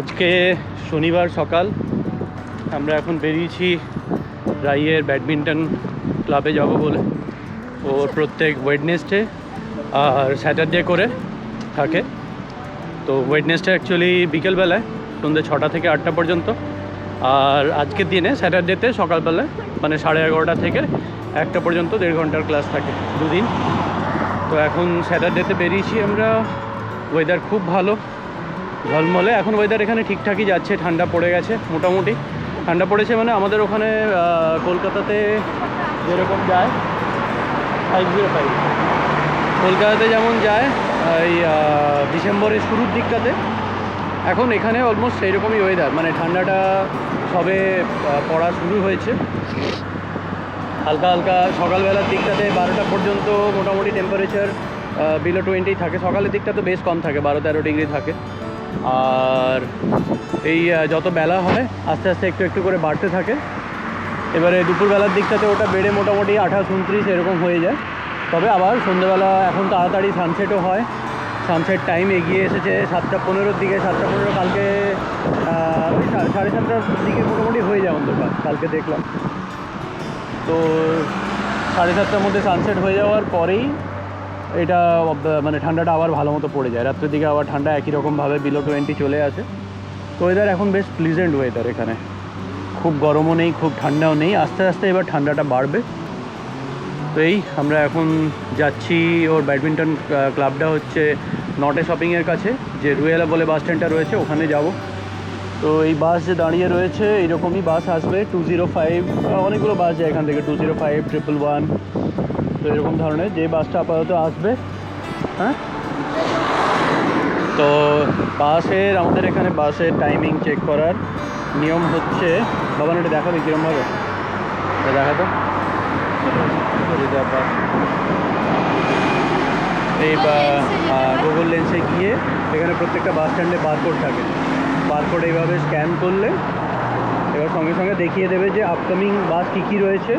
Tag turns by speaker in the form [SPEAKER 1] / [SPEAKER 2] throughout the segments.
[SPEAKER 1] আজকে শনিবার সকাল। আমরা এখন বেরিয়েছি রাইয়ের ব্যাডমিন্টন ক্লাবে যাব বলে। ওর প্রত্যেক ওয়েডনেসডে আর স্যাটারডে করে থাকে। তো ওয়েডনেসডে অ্যাকচুয়ালি বিকেলবেলায়, সন্ধ্যে ছটা থেকে আটটা পর্যন্ত। আর আজকের দিনে স্যাটারডেতে সকালবেলায় মানে সাড়ে এগারোটা থেকে একটা পর্যন্ত দেড় ঘণ্টার ক্লাস থাকে দুদিন। তো এখন স্যাটারডেতে বেরিয়েছি আমরা ওয়েদার খুব ভালো। ঝলমলে। এখন ওয়েদার এখানে ঠিকঠাকই যাচ্ছে, ঠান্ডা পড়ে গেছে, মোটামুটি। ঠান্ডা পড়েছে মানে আমাদের ওখানে কলকাতাতে যেরকম যায় ফাইভ জিরো ফাইভ কলকাতাতে যেমন যায়, এই ডিসেম্বরের শুরুর দিকটাতে, এখন এখানে অলমোস্ট সেই রকমই ওয়েদার মানে ঠান্ডাটা সবে পড়া শুরু হয়েছে। হালকা হালকা সকালবেলার দিকটাতে বারোটা পর্যন্ত মোটামুটি টেম্পারেচার বিলো টোয়েন্টি থাকে। সকালের দিকটা তো বেশ কম থাকে, বারো তেরো ডিগ্রি থাকে। আর এই যত বেলা হয়, আস্তে আস্তে একটু একটু করে বাড়তে থাকে। এবারে দুপুরবেলার দিকটাতে ওটা বেড়ে মোটামুটি আঠাশ, উনত্রিশ এরকম হয়ে যায়। তবে আবার সন্ধ্যেবেলা এখন তাড়াতাড়ি সানসেটও হয়। সানসেট টাইম এগিয়ে এসেছে সাতটা পনেরোর দিকে, সাতটা পনেরো কালকে ওই সাড়ে সাতটার দিকে মোটামুটি হয়ে যায় অন্ধকার, কালকে দেখলাম। তো সাড়ে সাতটার মধ্যে সানসেট হয়ে যাওয়ার পরেই এটা মানে ঠান্ডাটা আবার ভালো মতো পড়ে যায়। রাত্রের দিকে আবার ঠান্ডা একই রকমভাবে বিলো টোয়েন্টি চলে আসে। তো ওয়েদার এখন বেশ প্লিজেন্ট ওয়েদার এখানে। খুব গরমও নেই, খুব ঠান্ডাও নেই। আস্তে আস্তে এবার ঠান্ডাটা বাড়বে। তো এই আমরা এখন যাচ্ছি, ওর ব্যাডমিন্টন ক্লাবটা হচ্ছে নটে শপিংয়ের কাছে, যে রুয়েলা বলে বাস স্ট্যান্ডটা রয়েছে, ওখানে যাব। তো এই বাস যে দাঁড়িয়ে রয়েছে, এইরকমই বাস আসবে। টু জিরো ফাইভ অনেকগুলো বাস যায় এখান থেকে two zero five triple one তো এরকম ধরনের যে বাসটা আপাতত আসবে হ্যাঁ? তো বাসের আমাদের এখানে বাসের টাইমিং চেক করার নিয়ম হচ্ছে, বাবা, এটা দেখাবে কীরমভাবে? এটা দেখা তো। রিজার্ভ বাস এই গুগল লেন্সে গিয়ে এখানে প্রত্যেকটা বাস স্ট্যান্ডে বারকোড থাকে। বারকোড এইভাবে স্ক্যান করলে, এবার সঙ্গে সঙ্গে দেখিয়ে দেবে যে আপকামিং বাস কী কী রয়েছে,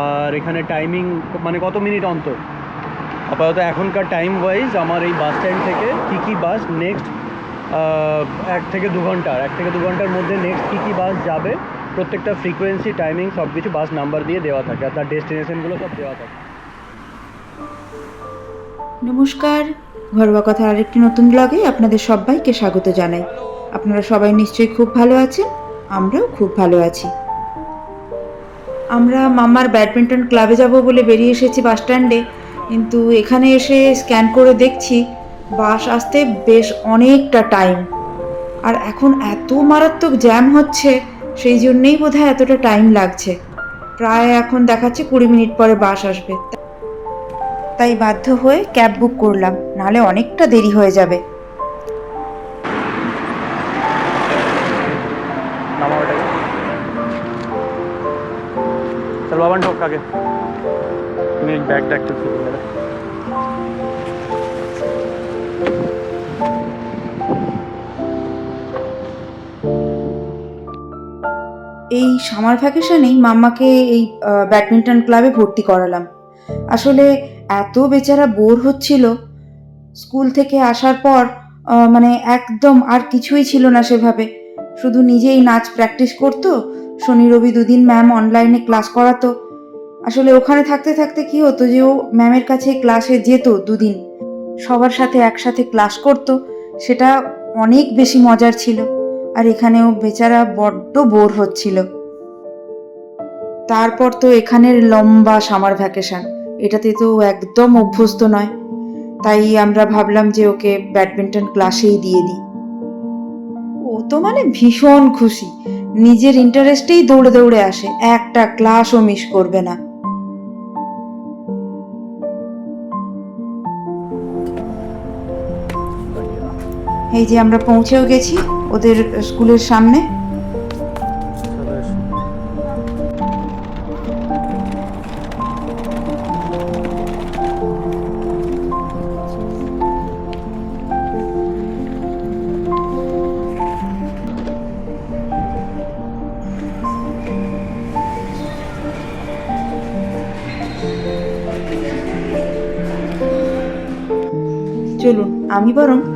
[SPEAKER 1] আর এখানে টাইমিং মানে কত মিনিট অন্তর। আপাতত এখনকার টাইম ওয়াইজ আমার এই বাস স্ট্যান্ড থেকে কী কী বাস নেক্সট এক থেকে দু ঘণ্টার, এক থেকে দু ঘণ্টার মধ্যে নেক্সট কী কী বাস যাবে, প্রত্যেকটা ফ্রিকোয়েন্সি টাইমিং সব কিছু বাস নাম্বার দিয়ে দেওয়া থাকে, আর তার ডেস্টিনেশনগুলো সব দেওয়া থাকে।
[SPEAKER 2] নমস্কার, ঘরোয়া কথার আরেকটি নতুন ব্লগে আপনাদের সবাইকে স্বাগত জানাই। আপনারা সবাই নিশ্চয়ই খুব ভালো আছেন, আমরাও খুব ভালো আছি। আমরা মামার ব্যাডমিন্টন ক্লাবে যাব বলে বেরিয়ে এসেছি বাস স্ট্যান্ডে, কিন্তু এখানে এসে স্ক্যান করে দেখছি বাস আসতে বেশ অনেকটা টাইম। আর এখন এত মারাত্মক জ্যাম হচ্ছে, সেই জন্যেই বোধহয় এতটা টাইম লাগছে। প্রায় এখন দেখাচ্ছে কুড়ি মিনিট পরে বাস আসবে। তাই বাধ্য হয়ে ক্যাব বুক করলাম নাহলে অনেকটা দেরি হয়ে যাবে।
[SPEAKER 1] আগে। তুমি ব্যাগটা একটু খুলে দেবে
[SPEAKER 2] এই সামার ভ্যাকেশনেই মাম্মাকে এই ব্যাডমিন্টন ক্লাবে ভর্তি করালাম। আসলে এত বেচারা বোর হচ্ছিল, স্কুল থেকে আসার পর মানে একদম আর কিছুই ছিল না সেভাবে। শুধু নিজেই নাচ প্র্যাকটিস করতো, শনি রবি দুদিন ম্যাম অনলাইনে ক্লাস করাতো আসলে ওখানে থাকতে থাকতে কি হতো যে ও ম্যামের কাছে ক্লাসে যেত দুদিন। সবার সাথে একসাথে ক্লাস করতো, সেটা অনেক বেশি মজার ছিল। আর এখানেও বেচারা বড্ড বোর হচ্ছিল। তারপর তো এখানের লম্বা সামার ভ্যাকেশন। এটাতে তো একদম অভ্যস্ত নয়। তাই আমরা ভাবলাম যে ওকে ব্যাডমিন্টন ক্লাসেই দিয়ে দিই। ও তো মানে ভীষণ খুশি। নিজের ইন্টারেস্টেই দৌড়ে দৌড়ে আসে। একটা ক্লাসও মিস করবে না। এই যে আমরা পৌঁছেও গেছি ওদের স্কুলের সামনে।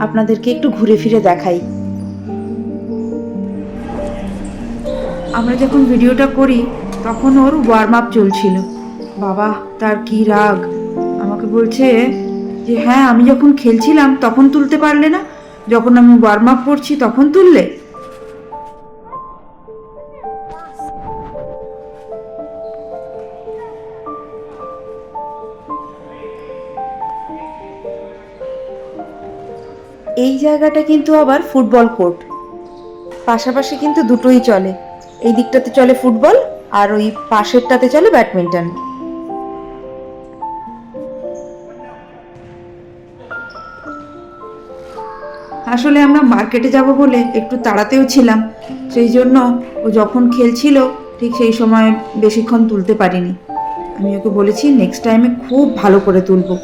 [SPEAKER 2] আপনাদেরকে একটু ঘুরে ফিরে দেখাই। আমরা যখন ভিডিওটা করি, তখন ওর ওয়ার্ম আপ চলছিল। বাবা, তার কি রাগ? আমাকে বলছে যে হ্যাঁ আমি যখন খেলছিলাম, তখন তুলতে পারলে না? যখন আমি ওয়ার্ম আপ করছি, তখন তুললে? এই জায়গাটা কিন্তু আবার ফুটবল কোর্ট। পাশাপাশি কিন্তু দুটোই চলে। এই দিকটাতে চলে ফুটবল আর ওই পাশেরটাতে চলে ব্যাডমিন্টন। আসলে আমরা মার্কেটে যাব বলে একটু তাড়াতেও ছিলাম, সেই জন্য ও যখন খেলছিল ঠিক সেই সময় বেশিক্ষণ তুলতে পারিনি। আমি ওকে বলেছি নেক্সট টাইমে খুব ভালো করে তুলবো।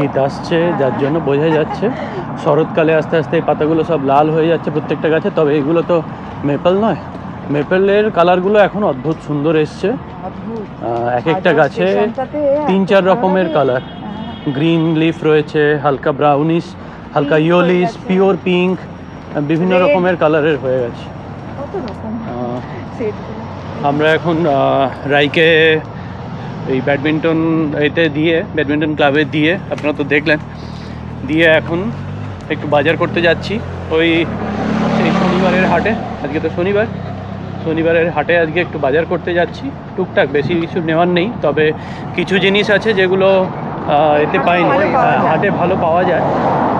[SPEAKER 1] শীত আসছে যার জন্য বোঝা যাচ্ছে শরৎকালে আস্তে আস্তে এই পাতাগুলো সব লাল হয়ে যাচ্ছে প্রত্যেকটা গাছে তবে এগুলো তো মেপল নয়। মেপেলের কালারগুলো এখন অদ্ভুত সুন্দর এসছে। এক একটা গাছে তিন চার রকমের কালার। গ্রিন লিফ রয়েছে হালকা ব্রাউনিশ হালকা ইয়োলিশ পিওর পিঙ্ক বিভিন্ন রকমের কালারের হয়ে গেছে। আমরা এখন রাইকে এই ব্যাডমিন্টন এতে দিয়ে ব্যাডমিন্টন ক্লাবে দিয়ে আপনারা তো দেখলেন দিয়ে এখন একটু বাজার করতে যাচ্ছি। ওই সেই শনিবারের হাটে আজকে তো শনিবার শনিবারের হাটে আজকে একটু বাজার করতে যাচ্ছি। টুকটাক বেশি কিছু নেওয়ার নেই তবে কিছু জিনিস আছে যেগুলো এতে পাইনি। হ্যাঁ। হাটে ভালো পাওয়া যায়।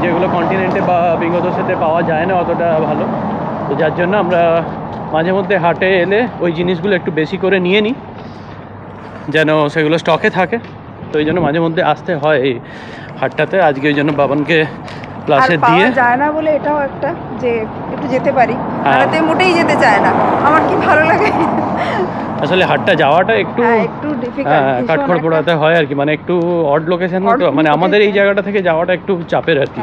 [SPEAKER 1] যেগুলো কন্টিনেন্টে বা বিগত সাথে পাওয়া যায় না অতটা ভালো। তো যার জন্য আমরা মাঝে মধ্যে হাটে এলে ওই জিনিসগুলো একটু বেশি করে নিয়ে নিই। যেন সেগুলো স্টকে থাকে। তো এই জন্য মাঝে মধ্যে আসতে হয় এই হাটটাতে। আজকে ওই জন্য বাবানকে ক্লাসে দিয়ে
[SPEAKER 2] যায় না বলে এটাও একটা যে একটু যেতে পারি।
[SPEAKER 1] হ্যাঁ।
[SPEAKER 2] মোটেই যেতে চায় না। আমার কি ভালো লাগে?
[SPEAKER 1] আসলে হাটটা যাওয়াটা একটু
[SPEAKER 2] হ্যাঁ
[SPEAKER 1] হ্যাঁ কাঠখড় পোড়াতে হয় আর কি। মানে একটু অড লোকেশন তো। মানে আমাদের এই জায়গাটা থেকে যাওয়াটা একটু চাপের আর কি।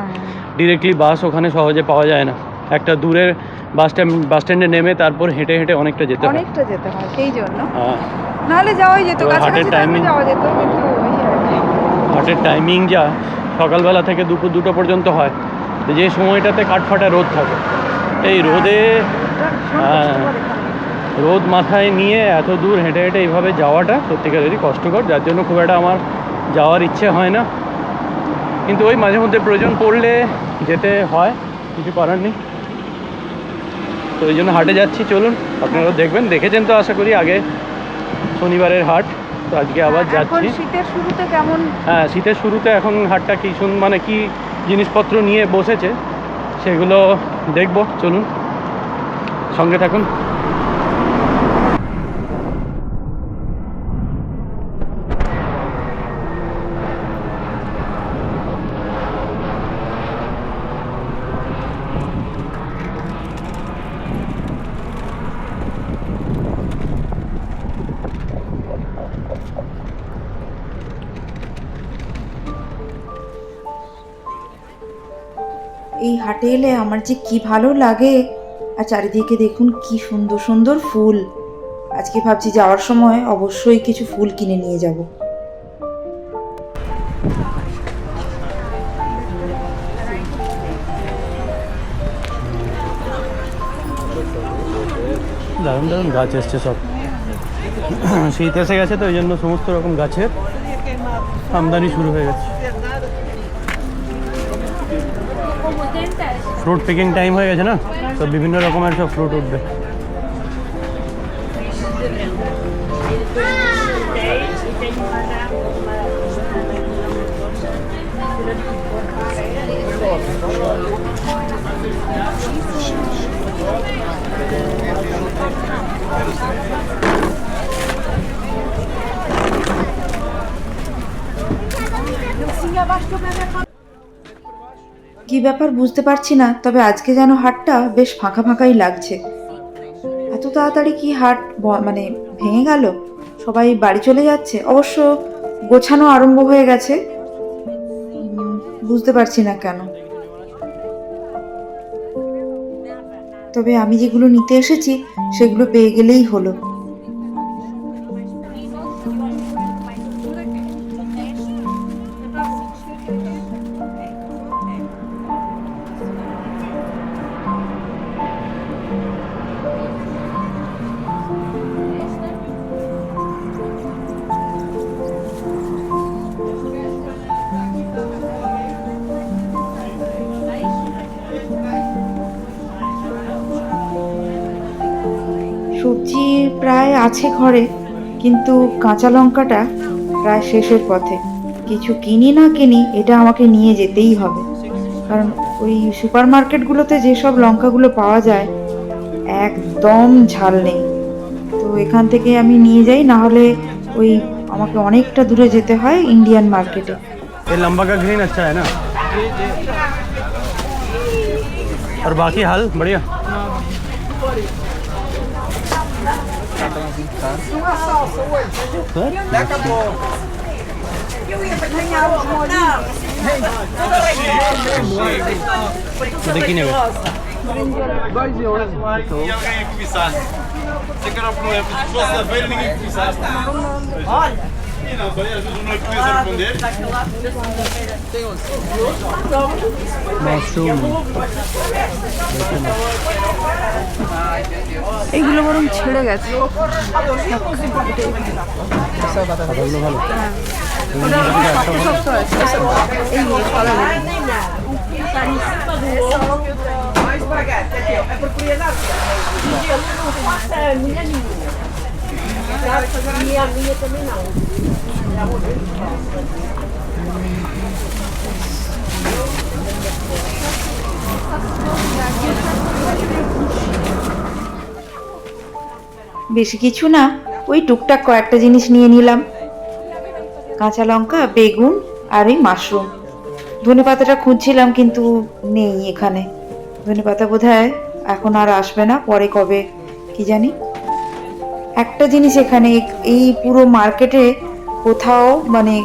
[SPEAKER 1] ডিরেক্টলি বাস ওখানে সহজে পাওয়া যায় না। একটা দূরের বাস স্ট্যান্ড বাস স্ট্যান্ডে নেমে তারপর হেঁটে হেঁটে অনেকটা যেতে হয়।
[SPEAKER 2] অনেকটা যেতে হয় সেই জন্য।
[SPEAKER 1] হ্যাঁ।
[SPEAKER 2] নাহলে যাওয়াই যেত কাছাকাছি
[SPEAKER 1] হাটের
[SPEAKER 2] থাকলে যাওয়া যেত কিন্তু।
[SPEAKER 1] হাটের টাইমিং যা সকালবেলা থেকে দুপুর দুটো পর্যন্ত হয়। তো যে সময়টাতে কাঠফাটা রোদ থাকে। এই রোদে হ্যাঁ।
[SPEAKER 2] কষ্টকর এখানে।
[SPEAKER 1] রোদ মাথায় নিয়ে এত দূর হেঁটে হেঁটে এইভাবে যাওয়াটা সত্যিকারেরই কষ্টকর যার জন্য খুব একটা আমার যাওয়ার ইচ্ছে হয় না। কিন্তু ওই মাঝে মধ্যে প্রয়োজন পড়লে যেতে হয় কিছু করার নেই। তো ওই জন্য হাটে যাচ্ছি চলুন। আপনারা দেখবেন দেখেছেন তো আশা করি আগে শনিবারের হাট। তো আজকে আবার যাচ্ছি।
[SPEAKER 2] শীতের শুরুতে কেমন?
[SPEAKER 1] হ্যাঁ শীতের শুরুতে এখন হাটটা কি শুন মানে কি জিনিসপত্র নিয়ে বসেছে সেগুলো দেখব চলুন। সঙ্গে থাকুন।
[SPEAKER 2] হাটে এলে আমার যে কি ভালো লাগে। আর চারিদিকে দেখুন কি সুন্দর সুন্দর ফুল। আজকে ভাবছি যাওয়ার সময় অবশ্যই কিছু ফুল কিনে নিয়ে যাব।
[SPEAKER 1] দারুণ দারুণ গাছ এসছে সব। শীত এসে গেছে তো ওই জন্য সমস্ত রকম গাছের আমদানি শুরু হয়ে গেছে। ফ্রুট পিকিং টাইম হয়ে গেছে না? তো বিভিন্ন রকমের সব ফ্রুট উঠবে।
[SPEAKER 2] কি ব্যাপার বুঝতে পারছি না, তবে আজকে যেন হাটটা বেশ ফাঁকা ফাঁকাই লাগছে। এত তাড়াতাড়ি কি হাট মানে ভেঙে গেল? সবাই বাড়ি চলে যাচ্ছে, অবশ্য গোছানো আরম্ভ হয়ে গেছে। বুঝতে পারছি না কেন। তবে আমি যেগুলো নিতে এসেছি, সেগুলো পেয়ে গেলেই হলো। আছে ঘরে, কিন্তু কাঁচা লঙ্কাটা প্রায় শেষের পথে। কিছু কিনি না কিনি, এটা আমাকে নিয়ে যেতেই হবে। কারণ ওই সুপার মার্কেটগুলোতে যেসব লঙ্কাগুলো পাওয়া যায়, একদম ঝাল নেই। তো এখান থেকে আমি নিয়ে যাই না হলে ওই আমাকে অনেকটা দূরে যেতে হয় ইন্ডিয়ান মার্কেটে।
[SPEAKER 1] não é salsa hoje. não a pouco. Eu ia ganhar não molinhos. Tudo aqui, Neu.
[SPEAKER 3] Dois e onze. E alguém ia começar. Sei que era o problema. Se fosse a feira, ninguém começasse. Olha. E não, às vezes não é que a responder.
[SPEAKER 1] Mushroom
[SPEAKER 4] এইগুলো বরং ছেড়ে গেছে
[SPEAKER 1] পাতাগুলো ভালো
[SPEAKER 4] শক্ত শক্ত আছে এই সরানো
[SPEAKER 2] বেশি কিছু না, ওই টুকটাক কয়েকটা জিনিস নিয়ে নিলাম। কাঁচা লঙ্কা, বেগুন আর এই মাশরুম। ধনে পাতাটা খুঁজছিলাম কিন্তু নেই এখানে। ধনে পাতা বোধ এখন আর আসবে না, পরে কবে, কি জানি? একটা জিনিস এখানে, এই পুরো মার্কেটে কোথাও মানে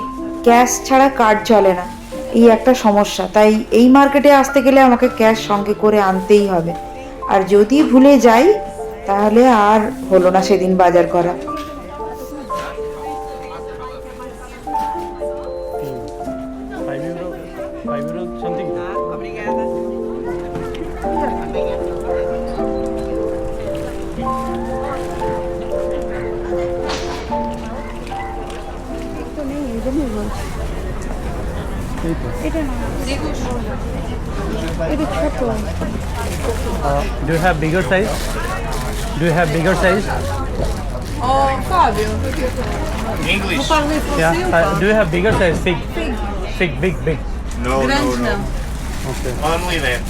[SPEAKER 2] ক্যাশ ছাড়া কার্ড চলে না। এই একটা সমস্যা। তাই এই মার্কেটে আসতে গেলে আমাকে ক্যাশ সঙ্গে করে আনতেই হবে। আর যদি ভুলে যাই, তাহলে আর হলো না সেদিন বাজার করা।
[SPEAKER 1] It's না এটা ছোট do you have bigger size do you have
[SPEAKER 4] Oh, Fabio.
[SPEAKER 3] English.
[SPEAKER 1] Yeah. Uh, do you have bigger size? Big. Big. Big,
[SPEAKER 3] big,
[SPEAKER 4] big.
[SPEAKER 3] No,
[SPEAKER 4] no,
[SPEAKER 3] no.
[SPEAKER 1] Okay.
[SPEAKER 3] Only that.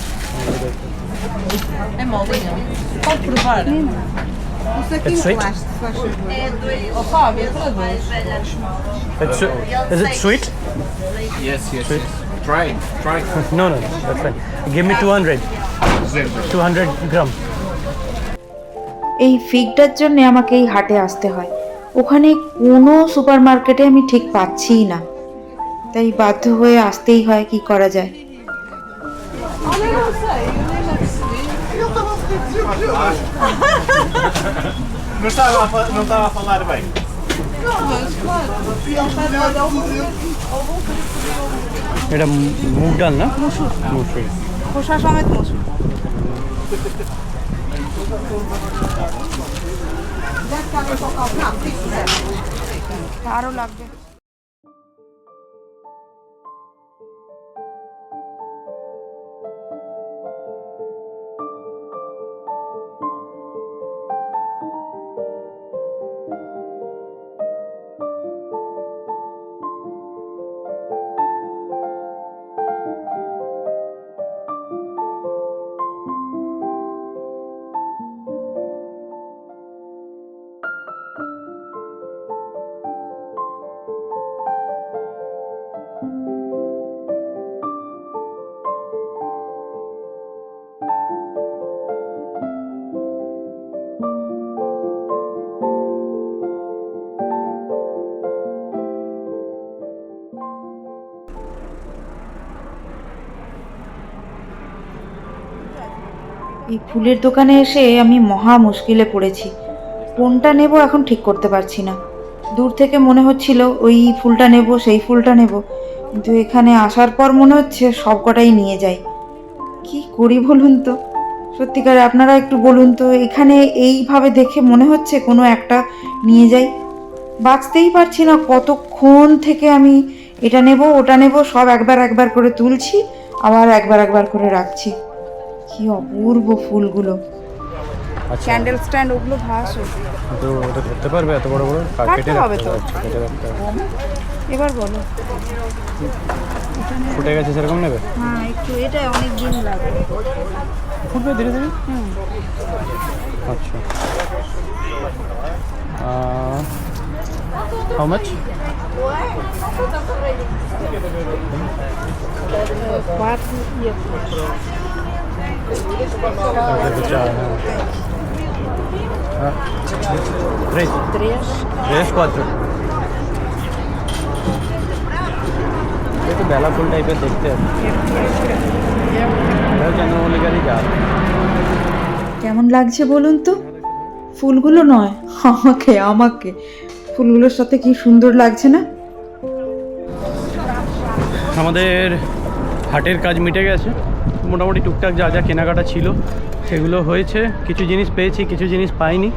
[SPEAKER 4] É molinho. Pode provar.
[SPEAKER 1] It's sweet.
[SPEAKER 4] É. Oh, Fábio, é para.
[SPEAKER 1] Is it sweet?
[SPEAKER 3] Yes, yes, yes. Try, try.
[SPEAKER 1] No, no, no, that's fine. Give me 200. 200 gram.
[SPEAKER 2] এই ফিগটার জন্য আমাকে এই হাটে আসতে হয় ওখানে কোনো super মার্কেটে আমি ঠিক পাচ্ছিই না তাই বাধ্য হয়ে আসতেই হয় কি করা যায়
[SPEAKER 4] não
[SPEAKER 3] estava a, não estava a falar bem.
[SPEAKER 4] Não, mas claro.
[SPEAKER 1] এটা মুগ ডাল না? মুসুর।
[SPEAKER 4] খোসা সমেত moço.
[SPEAKER 2] আরও লাগবে। এই ফুলের দোকানে এসে আমি মহা মুশকিলে পড়েছি। কোনটা নেব এখন ঠিক করতে পারছি না। দূর থেকে মনে হচ্ছিল, ওই ফুলটা নেব, সেই ফুলটা নেব। কিন্তু এখানে আসার পর মনে হচ্ছে সব কটাই নিয়ে যাই। কি করি বলুন তো? সত্যিকারে আপনারা একটু বলুন তো, এখানে এইভাবে দেখে মনে হচ্ছে কোনো একটা নিয়ে যাই? বাঁচতেই পারছি না, কতক্ষণ থেকে আমি এটা নেব, ওটা নেব, সব একবার একবার করে তুলছি, আবার একবার একবার করে রাখছি। কি অপূর্ব ফুলগুলো।
[SPEAKER 1] আচ্ছা।
[SPEAKER 2] ক্যান্ডেল স্ট্যান্ড ওগুলো ভাসো।
[SPEAKER 1] তো ওটা ধরতে পারবে এত বড় বড়?
[SPEAKER 2] কাটতে হবে তো। এবার বলো।
[SPEAKER 1] ফুটে গেছে সেরকম নেবে?
[SPEAKER 2] হ্যাঁ একটু এটা অনেক দিন লাগবে
[SPEAKER 1] ফুটবে ধীরে ধীরে? আচ্ছা। How much cuatro. Três. Três. Três, quatro. একটু বেলা ফুল টাইপের দেখতে
[SPEAKER 2] কেমন লাগছে বলুন তো? ফুলগুলো নয় আমাকে আমাকে। ফুলগুলোর সাথে কি সুন্দর লাগছে না?
[SPEAKER 1] আমাদের হাটের কাজ মিটে গেছে। মোটামুটি টুকটাক যা যা কেনাকাটা ছিল, সেগুলো হয়েছে। কিছু জিনিস পেয়েছি, কিছু জিনিস পাইনি।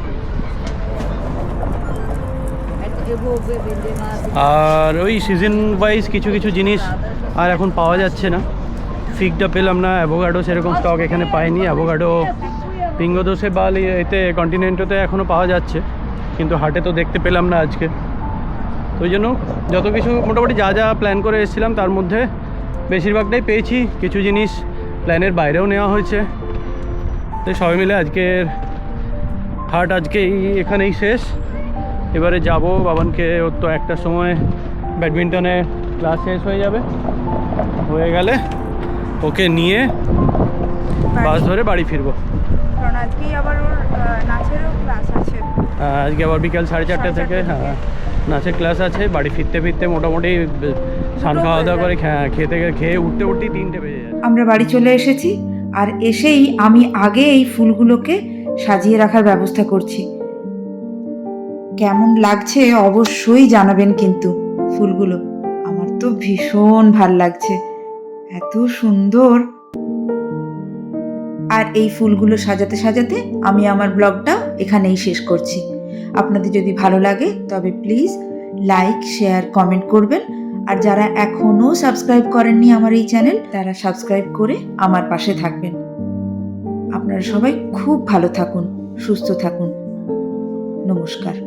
[SPEAKER 1] আর ওই সিজন ওয়াইজ কিছু কিছু জিনিস আর এখন পাওয়া যাচ্ছে না। ফিগটা পেলাম না অ্যাভোগাডো সেরকম স্টক এখানে পাইনি। অ্যাভোগাডো পিঙ্গোদোসে বা এতে কন্টিনেন্টোতে এখনও পাওয়া যাচ্ছে। কিন্তু হাটে তো দেখতে পেলাম না আজকে। তো ওই জন্য যত কিছু মোটামুটি যা যা প্ল্যান করে এসেছিলাম, তার মধ্যে বেশিরভাগটাই পেয়েছি। কিছু জিনিস প্ল্যানের বাইরেও নেওয়া হয়েছে। তো সবাই মিলে আজকের হাট আজকে এই এখানেই শেষ। এবারে যাব বাবানকে ওর তো একটা সময় ব্যাডমিন্টনে ক্লাস শেষ হয়ে যাবে। হয়ে গেলে ওকে নিয়ে বাস ধরে বাড়ি ফিরবো।
[SPEAKER 2] কারণ আজকেই আবার ওর নাচেরও ক্লাস আছে।
[SPEAKER 1] আহ, আজকে আবার বিকাল সাড়ে চারটে থেকে হ্যাঁ নাচের ক্লাস আছে বাড়ি ফিরতে ফিরতে মোটামুটি স্নান খাওয়া দাওয়া করে খেতে খেয়ে উঠতে উঠতেই তিনটে বেজে
[SPEAKER 2] আমরা বাড়ি চলে এসেছি আর এসেই আমি আগে এই ফুলগুলোকে সাজিয়ে রাখার ব্যবস্থা করছি। কেমন লাগছে অবশ্যই জানাবেন কিন্তু ফুলগুলো। আমার তো ভীষণ ভালো লাগছে। এত সুন্দর। আর এই ফুলগুলো সাজাতে সাজাতে আমি আমার ব্লগটা এখানেই শেষ করছি। আপনাদের যদি ভালো লাগে তবে প্লিজ লাইক, শেয়ার, কমেন্ট করবেন। আর যারা এখনও সাবস্ক্রাইব করেননি আমার এই চ্যানেল তারা সাবস্ক্রাইব করে আমার পাশে থাকবেন। আপনারা সবাই খুব ভালো থাকুন, সুস্থ থাকুন। নমস্কার।